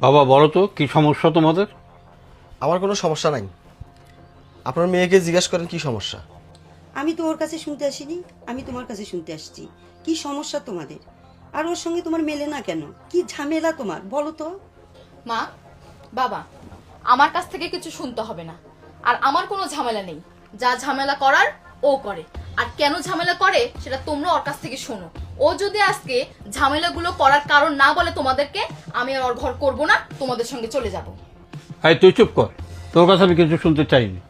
বাবা বলো তো কি সমস্যা তোমাদের? আমার কোনো সমস্যা নাই। আপনার মেয়েকে জিজ্ঞেস করেন কি সমস্যা। আমি তো ওর কাছে শুনতে আসিনি আমি তোমার কাছে শুনতে আসছি। কি সমস্যা তোমাদের? আর ওর সঙ্গে তোমার মেলে না কেন? কি ঝামেলা তোমার? বলো তো। মা বাবা আমার কাছ থেকে কিছু শুনতে হবে না। আর আমার কোনো ঝামেলা নেই। যা ঝামেলা করার ও করে। আর কেন ঝামেলা করে সেটা তোমরা ওর কাছ থেকে শোনো। ও যদি আজকে ঝামেলাগুলো করার কারণ না বলে তোমাদেরকে আমি আর ওর ঘর করব না তোমাদের সঙ্গে চলে যাব। এই তুই চুপ কর। তোর কাছে আমি কিছু শুনতে চাইনি।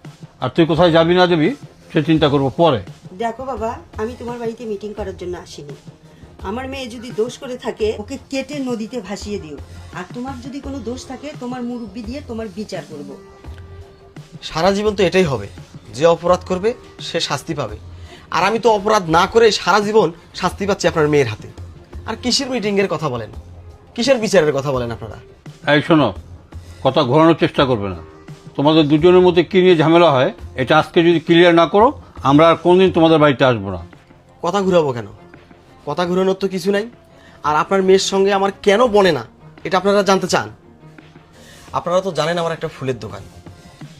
আর তুই কোথায় যাবি না যাবি সে চিন্তা করব পরে। দেখো বাবা আমি তোমার বাড়িতে মিটিং করার জন্য আসিনি। আমার মেয়ে যদি দোষ করে থাকে ওকে কেটে নদীতে ভাসিয়ে দিও। আর তোমার যদি কোনো দোষ থাকে তোমার মুরব্বি দিয়ে তোমার বিচার করব। সারা জীবন তো এটাই হবে। যে অপরাধ করবে সে শাস্তি পাবে। আর আমি তো অপরাধ না করে সারা জীবন শাস্তি পাচ্ছি আপনার মেয়ের হাতে। আর কিসের মিটিংয়ের কথা বলেন? কিসের বিচারের কথা বলেন আপনারা? এই শোনো কথা ঘোরানোর চেষ্টা করবে না। তোমাদের দুজনের মধ্যে কি নিয়ে ঝামেলা হয় এটা আজকে যদি ক্লিয়ার না করো আমরা আর কোনদিন তোমাদের বাড়িতে আসব না। কথা ঘুরাবো কেন? কথা ঘুরানোর তো কিছু নাই। আর আপনার মেয়ের সঙ্গে আমার কেন বনে না? এটা আপনারা জানতে চান? আপনারা তো জানেন আমার একটা ফুলের দোকান।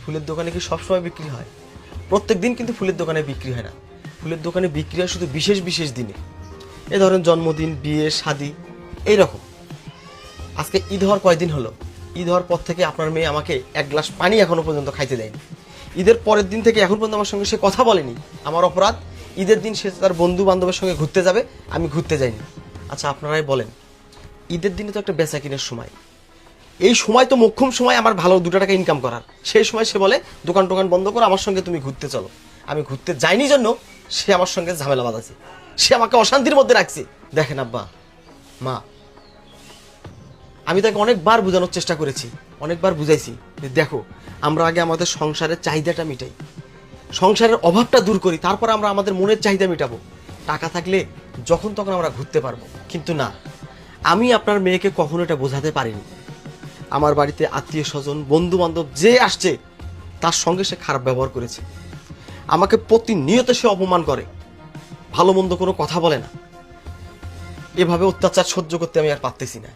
ফুলের দোকানে কি সবসময় বিক্রি হয়? প্রত্যেক দিন কিন্তু ফুলের দোকানে বিক্রি হয় না। ফুলের দোকানে বিক্রি হয় শুধু বিশেষ বিশেষ দিনে। এ ধরেন জন্মদিন বিয়ে শাদি এইরকম। আজকে ঈদ হওয়ার কয়েকদিন হলো? ঈদ হওয়ার পর থেকে আপনার মেয়ে আমাকে এক গ্লাস পানি এখনও পর্যন্ত খাইতে দেয়নি। ঈদের পরের দিন থেকে এখন পর্যন্ত আমার সঙ্গে সে কথা বলেনি। আমার অপরাধ, ঈদের দিন সে তার বন্ধু বান্ধবের সঙ্গে ঘুরতে যাবে, আমি ঘুরতে যাইনি। আচ্ছা আপনারাই বলেন, ঈদের দিনে তো একটা বেচা কিনের সময়। এই সময় তো মোক্ষম সময় আমার ভালো দুটো টাকা ইনকাম করার। সেই সময় সে বলে, দোকান টোকান বন্ধ করো, আমার সঙ্গে তুমি ঘুরতে চলো। আমি ঘুরতে যাইনি জন্য সে আমার সঙ্গে ঝামেলা বাঁধাছে সে আমাকে অশান্তির মধ্যে রাখছে। দেখেন আব্বা, মা আমি তাকে অনেকবার বোঝানোর চেষ্টা করেছি, অনেকবার বুঝাইছি দেখো, আমরা আগে আমাদের সংসারের চাহিদাটা মিটাই। সংসারের অভাবটা দূর করি, তারপর আমরা আমাদের মনের চাহিদা মেটাবো। টাকা থাকলে যখন তখন আমরা ঘুরতে পারব, কিন্তু না। আমি আপনার মেয়েকে কখনো এটা বোঝাতে পারিনি। আমার বাড়িতে আত্মীয় স্বজন বন্ধু বান্ধব যে আসছে, তার সঙ্গে সে খারাপ ব্যবহার করেছে। আমাকে প্রতিনিয়ত সে অপমান করে। ভালো মন্দ কোনো কথা বলে না। এভাবে অত্যাচার সহ্য করতে আমি আর পারতেছি না।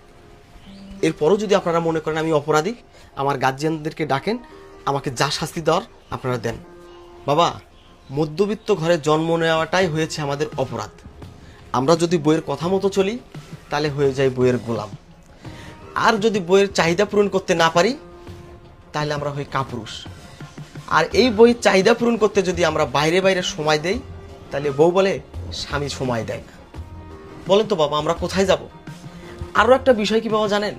এরপরও যদি আপনারা মনে করেন আমি অপরাধী, আমার গার্জিয়ানদেরকে ডাকেন, আমাকে যা শাস্তি দেওয়ার আপনারা দেন। বাবা, মধ্যবিত্ত ঘরে জন্ম নেওয়াটাই হয়েছে আমাদের অপরাধ। আমরা যদি বইয়ের কথা মতো চলি, তাহলে হয়ে যায় বইয়ের গোলাম। আর যদি বইয়ের চাহিদা পূরণ করতে না পারি, তাহলে আমরা হই কাপুরুষ। আর এই বইয়ের চাহিদা পূরণ করতে যদি আমরা বাইরে বাইরে সময় দেই, তাহলে বউ বলে, স্বামী সময় দেয় না। বলেন তো বাবা, আমরা কোথায় যাব? আরও একটা বিষয় কি বাবা জানেন?